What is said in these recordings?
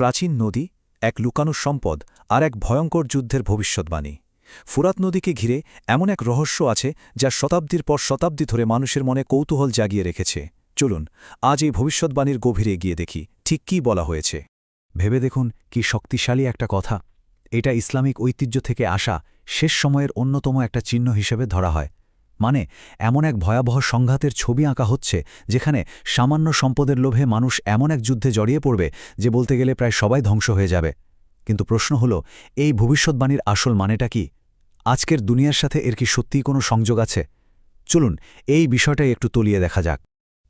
প্রাচীন নদী, এক লুকানো সম্পদ আর এক ভয়ঙ্কর যুদ্ধের ভবিষ্যৎবাণী। ফুরাত নদীকে ঘিরে এমন এক রহস্য আছে যা শতাব্দীর পর শতাব্দী ধরে মানুষের মনে কৌতূহল জাগিয়ে রেখেছে। চলুন, আজ এই ভবিষ্যৎবাণীর গভীরে গিয়ে দেখি ঠিক কী বলা হয়েছে। ভেবে দেখুন কি শক্তিশালী একটা কথা। এটা ইসলামিক ঐতিহ্য থেকে আসা শেষ সময়ের অন্যতম একটা চিহ্ন হিসেবে ধরা হয়। মানে এমন এক ভয়াবহ সংঘাতের ছবি আঁকা হচ্ছে যেখানে সামান্য সম্পদের লোভে মানুষ এমন এক যুদ্ধে জড়িয়ে পড়বে যে বলতে গেলে প্রায় সবাই ধ্বংস হয়ে যাবে। কিন্তু প্রশ্ন হল, এই ভবিষ্যৎবাণীর আসল মানেটা কি? আজকের দুনিয়ার সাথে এর কি সত্যিই কোনো সংযোগ আছে? চলুন, এই বিষয়টাই একটু তলিয়ে দেখা যাক।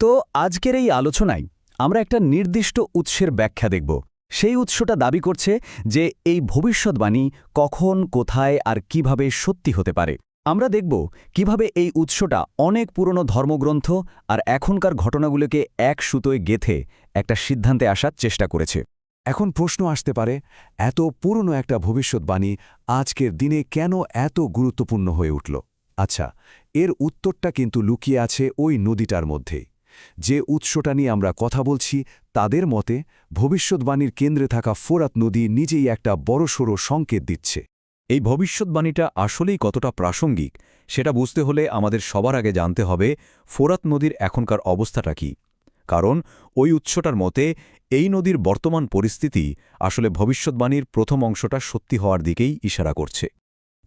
তো আজকের এই আলোচনায় আমরা একটা নির্দিষ্ট উৎসের ব্যাখ্যা দেখব। সেই উৎসটা দাবি করছে যে এই ভবিষ্যৎবাণী কখন, কোথায় আর কীভাবে সত্যি হতে পারে। আমরা দেখব কীভাবে এই উৎসটা অনেক পুরনো ধর্মগ্রন্থ আর এখনকার ঘটনাগুলোকে এক সুতোয় গেথে একটা সিদ্ধান্তে আসার চেষ্টা করেছে। এখন প্রশ্ন আসতে পারে, এত পুরনো একটা ভবিষ্যৎবাণী আজকের দিনে কেন এত গুরুত্বপূর্ণ হয়ে উঠল? আচ্ছা এর উত্তরটা কিন্তু লুকিয়ে আছে ওই নদীটার মধ্যেই যে উৎসটা নিয়ে আমরা কথা বলছি, তাদের মতে ভবিষ্যৎবাণীর কেন্দ্রে থাকা ফোরাত নদী নিজেই একটা বড়সড় সংকেত দিচ্ছে। এই ভবিষ্যৎবাণীটা আসলেই কতটা প্রাসঙ্গিক, সেটা বুঝতে হলে আমাদের সবার আগে জানতে হবে ফোরাত নদীর এখনকার অবস্থাটা কি। কারণ ওই উৎসটার মতে এই নদীর বর্তমান পরিস্থিতি আসলে ভবিষ্যৎবাণীর প্রথম অংশটা সত্যি হওয়ার দিকেই ইশারা করছে।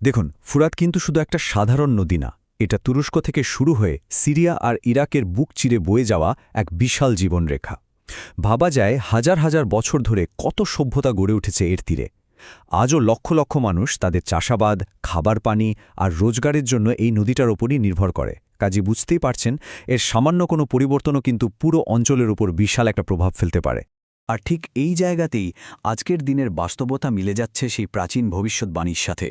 দেখুন, ফুরাত কিন্তু শুধু একটা সাধারণ নদী না, এটা তুরস্ক থেকে শুরু হয়ে সিরিয়া আর ইরাকের বুক চিরে বয়ে যাওয়া এক বিশাল জীবনরেখা। ভাবা যায় হাজার হাজার বছর ধরে কত সভ্যতা গড়ে উঠেছে এর তীরে। আজও লক্ষ লক্ষ মানুষ তাদের চাষাবাদ, খাবার পানি আর রোজগারের জন্য এই নদীটার ওপরই নির্ভর করে। কাজে বুঝতেই পারছেন, এর সামান্য কোনো পরিবর্তনও কিন্তু পুরো অঞ্চলের উপর বিশাল একটা প্রভাব ফেলতে পারে। আর ঠিক এই জায়গাতেই আজকের দিনের বাস্তবতা মিলে যাচ্ছে সেই প্রাচীন ভবিষ্যৎবাণীর সাথে।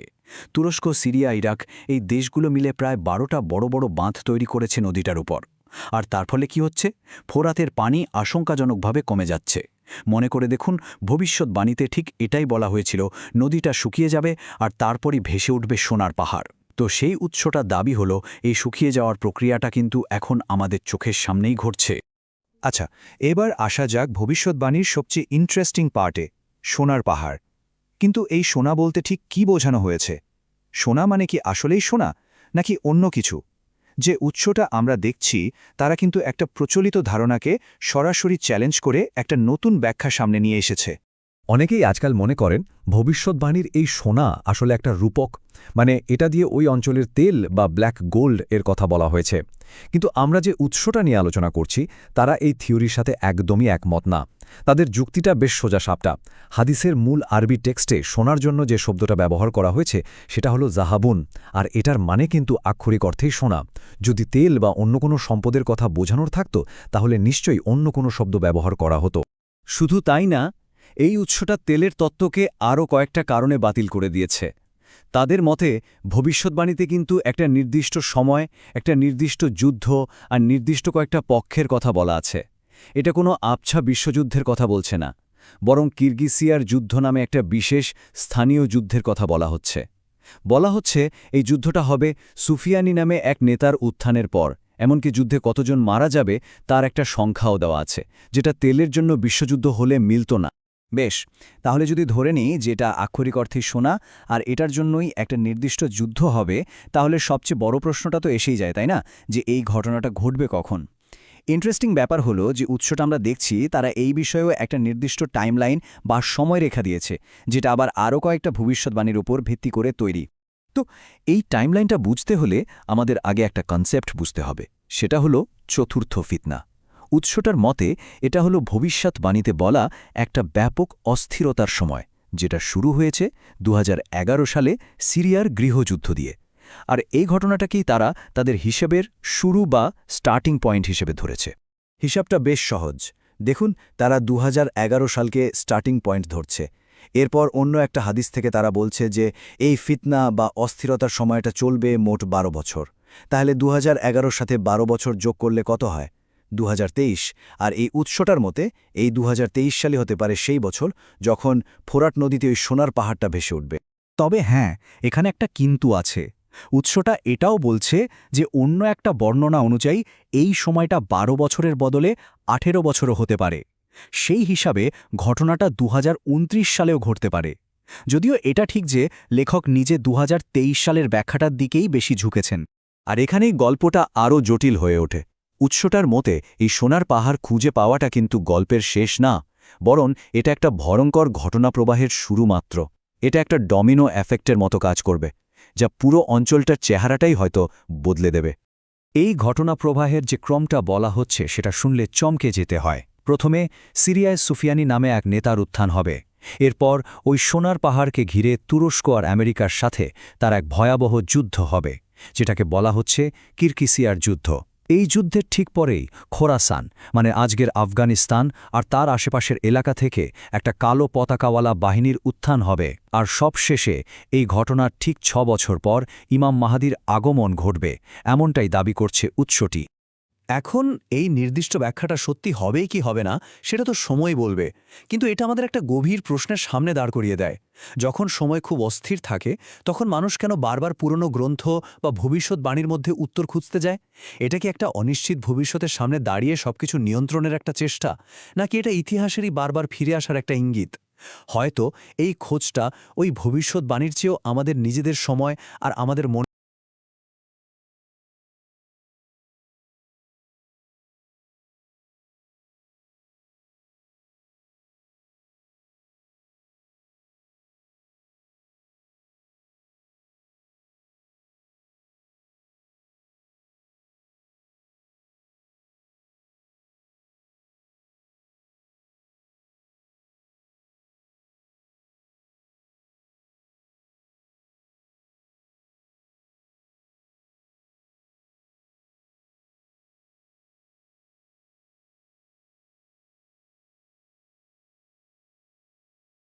তুরস্ক, সিরিয়া, ইরাক এই দেশগুলো মিলে প্রায় বারোটা বড় বড় বাঁধ তৈরি করেছে নদীটার উপর। আর তার ফলে কি হচ্ছে? ফোরাতের পানি আশঙ্কাজনকভাবে কমে যাচ্ছে। মনে করে দেখুন ভবিষ্যৎবাণীতে ঠিক এটাই বলা হয়েছিল, নদীটা শুকিয়ে যাবে আর তারপরই ভেসে উঠবে সোনার পাহাড়। তো সেই উৎসটা দাবি হলো, এই শুকিয়ে যাওয়ার প্রক্রিয়াটা কিন্তু এখন আমাদের চোখের সামনেই ঘটছে। আচ্ছা এবার আসা যাক ভবিষ্যৎবাণীর সবচেয়ে ইন্টারেস্টিং পার্টে সোনার পাহাড়। কিন্তু এই সোনা বলতে ঠিক কি বোঝানো হয়েছে? সোনা মানে কি আসলেই সোনা, নাকি অন্য কিছু? যে উৎসটা আমরা দেখছি, তারা কিন্তু একটা প্রচলিত ধারণাকে সরাসরি চ্যালেঞ্জ করে একটা নতুন ব্যাখ্যা সামনে নিয়ে এসেছে। অনেকেই আজকাল মনে করেন ভবিষ্যৎবাণীর এই সোনা আসলে একটা রূপক মানে এটা দিয়ে ওই অঞ্চলের তেল বা ব্ল্যাক গোল্ড এর কথা বলা হয়েছে। কিন্তু আমরা যে উৎসটা নিয়ে আলোচনা করছি, তারা এই থিওরির সাথে একদমই একমত না। তাদের যুক্তিটা বেশ সোজা সাপটা। হাদিসের মূল আরবি টেক্সটে সোনার জন্য যে শব্দটা ব্যবহার করা হয়েছে, সেটা হলো জাহাবুন, আর এটার মানে কিন্তু আক্ষরিক অর্থেই সোনা। যদি তেল বা অন্য কোনো সম্পদের কথা বোঝানোর থাকত, তাহলে নিশ্চয়ই অন্য কোনো শব্দ ব্যবহার করা হতো। শুধু তাই না এই উৎসটা তেলের তত্ত্বকে আরও কয়েকটা কারণে বাতিল করে দিয়েছে। তাদের মতে, ভবিষ্যৎবাণীতে কিন্তু একটা নির্দিষ্ট সময়, একটা নির্দিষ্ট যুদ্ধ আর নির্দিষ্ট কয়েকটা পক্ষের কথা বলা আছে। এটা কোনো আবছা বিশ্বযুদ্ধের কথা বলছে না, বরং কিরগিসিয়ার যুদ্ধ নামে একটা বিশেষ স্থানীয় যুদ্ধের কথা বলা হচ্ছে। বলা হচ্ছে, এই যুদ্ধটা হবে সুফিয়ানি নামে এক নেতার উত্থানের পর, এমনকি যুদ্ধে কতজন মারা যাবে তার একটা সংখ্যাও দেওয়া আছে, যেটা তেলের জন্য বিশ্বযুদ্ধ হলে মিলত না। বেশ, তাহলে যদি ধরে নিই যেটা আক্ষরিক অর্থে শোনা আর এটার জন্যই একটা নির্দিষ্ট যুদ্ধ হবে, তাহলে সবচেয়ে বড় প্রশ্নটা তো এসেই যায়, তাই না? যে এই ঘটনাটা ঘটবে কখন? ইন্টারেস্টিং ব্যাপার হলো যে উৎসটা আমরা দেখছি তারা এই বিষয়েও একটা নির্দিষ্ট টাইমলাইন বা সময় রেখা দিয়েছে, যেটা আবার আরও কয়েকটা ভবিষ্যৎবাণীর উপর ভিত্তি করে তৈরি। তো এই টাইমলাইনটা বুঝতে হলে আমাদের আগে একটা কনসেপ্ট বুঝতে হবে, সেটা হলো চতুর্থ ফিতনা। উৎসটার মতে, এটা হলো ভবিষ্যৎবাণীতে বলা একটা ব্যাপক অস্থিরতার সময়, যেটা শুরু হয়েছে দুহাজার এগারো সালে সিরিয়ার গৃহযুদ্ধ দিয়ে। আর এই ঘটনাটাকেই তারা তাদের হিসেবের শুরু বা স্টার্টিং পয়েন্ট হিসেবে ধরেছে। হিসাবটা বেশ সহজ। দেখুন, তারা দুহাজার এগারো সালকে স্টার্টিং পয়েন্ট ধরছে। এরপর অন্য একটা হাদিস থেকে তারা বলছে যে, এই ফিতনা বা অস্থিরতার সময়টা চলবে মোট ১২ বছর। তাহলে দু হাজার এগারো সাথে ১২ বছর যোগ করলে কত হয়? দু হাজার তেইশ আর এই উৎসটার মতে এই দুহাজার তেইশ সালে হতে পারে সেই বছর যখন ফোরাট নদীতে ওই সোনার পাহাড়টা ভেসে উঠবে। তবে হ্যাঁ এখানে একটা কিন্তু আছে। উৎসটা এটাও বলছে যে অন্য একটা বর্ণনা অনুযায়ী এই সময়টা ১২ বছরের বদলে ১৮ বছরও হতে পারে। সেই হিসাবে ঘটনাটা দু হাজার উনত্রিশ সালেও ঘটতে পারে। যদিও এটা ঠিক যে লেখক নিজে দু হাজার তেইশ সালের ব্যাখ্যাটার দিকেই বেশি ঝুঁকেছেন। আর এখানেই গল্পটা আরও জটিল হয়ে ওঠে। উৎসটার মতে, এই সোনার পাহাড় খুঁজে পাওয়াটা কিন্তু গল্পের শেষ না, বরং এটা একটা ভয়ঙ্কর ঘটনাপ্রবাহের শুরু মাত্র। এটা একটা ডমিনো এফেক্টের মতো কাজ করবে, যা পুরো অঞ্চলটার চেহারাটাই হয়তো বদলে দেবে। এই ঘটনা প্রবাহের যে ক্রমটা বলা হচ্ছে, সেটা শুনলে চমকে যেতে হয়। প্রথমে, সিরিয়ায় সুফিয়ানি নামে এক নেতার উত্থান হবে। এরপর, ওই সোনার পাহাড়কে ঘিরে তুরস্ক আর আমেরিকার সাথে তার এক ভয়াবহ যুদ্ধ হবে, যেটাকে বলা হচ্ছে কিরকিসিয়ার যুদ্ধ। এই যুদ্ধের ঠিক পরেই খোরাসান মানে আজকের আফগানিস্তান আর তার আশেপাশের এলাকা থেকে একটা কালো পতাকাওয়ালা বাহিনীর উত্থান হবে আর সবশেষে এই ঘটনার ঠিক ছ বছর পর ইমাম মাহাদির আগমন ঘটবে, এমনটাই দাবি করছে উৎসটি। এখন এই নির্দিষ্ট ব্যাখ্যাটা সত্যি হবে কি হবে না, সেটা তো সময় বলবে। কিন্তু এটা আমাদের একটা গভীর প্রশ্নের সামনে দাঁড় করিয়ে দেয়। যখন সময় খুব অস্থির থাকে, তখন মানুষ কেন বারবার পুরনো গ্রন্থ বা ভবিষ্যৎবাণীর মধ্যে উত্তর খুঁজতে যায়? এটা কি একটা অনিশ্চিত ভবিষ্যতের সামনে দাঁড়িয়ে সবকিছু নিয়ন্ত্রণের একটা চেষ্টা, নাকি এটা ইতিহাসেরই বারবার ফিরে আসার একটা ইঙ্গিত? হয়তো এই খোঁজটা ওই ভবিষ্যৎবাণীর চেয়েও আমাদের নিজেদের সময় আর আমাদের মন